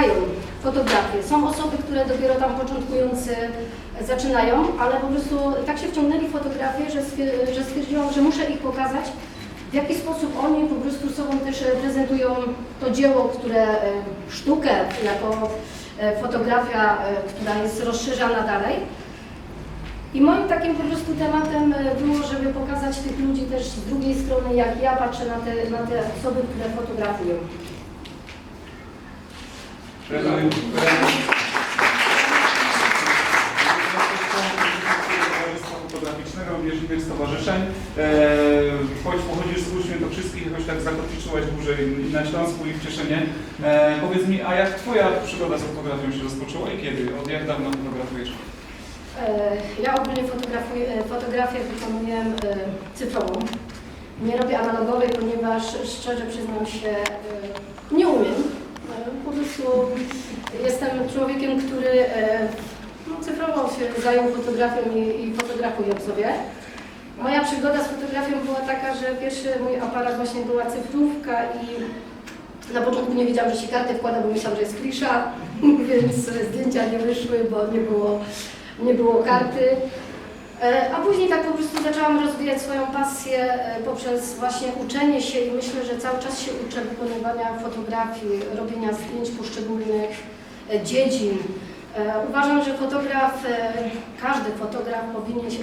kochają fotografię. Są osoby, które dopiero tam początkujący zaczynają, ale po prostu tak się wciągnęli w fotografię, że, stwier- że stwierdziłam, że muszę ich pokazać, w jaki sposób oni po prostu sobą też e, prezentują to dzieło, które e, sztukę jako e, fotografia, która jest rozszerzana dalej. I moim takim po prostu tematem było, żeby pokazać tych ludzi też z drugiej strony, jak ja patrzę na te, na te osoby, które fotografują. Towarzystwa Fotograficznego, bieżnik stowarzyszeń. E, choć pochodzisz z Gór Świętokrzyskich, jakoś tak zakotwiczyłaś dłużej na Śląsku i w Cieszynie. E, powiedz mi, a jak Twoja przygoda z fotografią się rozpoczęła i kiedy? Od jak dawno fotografujesz? E, Ja ogólnie fotografuję, e, fotografię wykonuję e, cyfrową. Nie robię analogowej, ponieważ szczerze przyznam się, e, nie umiem. Po prostu jestem człowiekiem, który e, no, cyfrowo się zajął fotografią i, i fotografuję sobie. Moja przygoda z fotografią była taka, że pierwszy mój aparat właśnie była cyfrówka i na początku nie wiedziałam, że się kartę wkłada, bo myślałam, że jest klisza, więc zdjęcia nie wyszły, bo nie było, nie było karty. E, A później tak po prostu zaczęłam rozwijać swoją pasję e, poprzez właśnie uczenie się i myślę, że cały czas się uczę wykonywania fotografii, robienia zdjęć poszczególnych e, dziedzin. Uważam, że fotograf, każdy fotograf powinien się,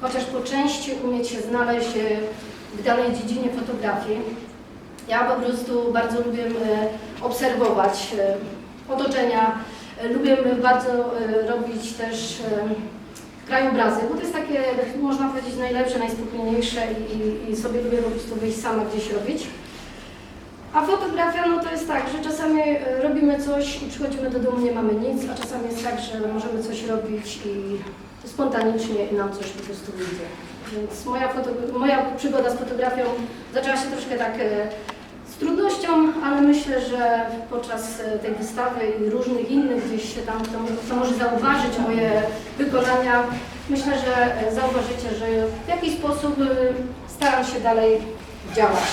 chociaż po części umieć się znaleźć w danej dziedzinie fotografii. Ja po prostu bardzo lubię obserwować otoczenia, lubię bardzo robić też krajobrazy, bo to jest takie, można powiedzieć, najlepsze, najspokojniejsze i, i, sobie lubię robić to wyjść sama gdzieś robić. A fotografia, no to jest tak, że czasami e, robimy coś i przychodzimy do domu, nie mamy nic, a czasami jest tak, że możemy coś robić i spontanicznie i nam coś po prostu wyjdzie. Więc moja, moja przygoda z fotografią zaczęła się troszkę tak e, z trudnością, myślę, że podczas e, tej wystawy i różnych innych gdzieś się tam, kto, kto może zauważyć moje wykonania, myślę, że e, zauważycie, że w jakiś sposób e, staram się dalej działać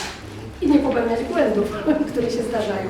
i nie popełniać błędów, które się zdarzają.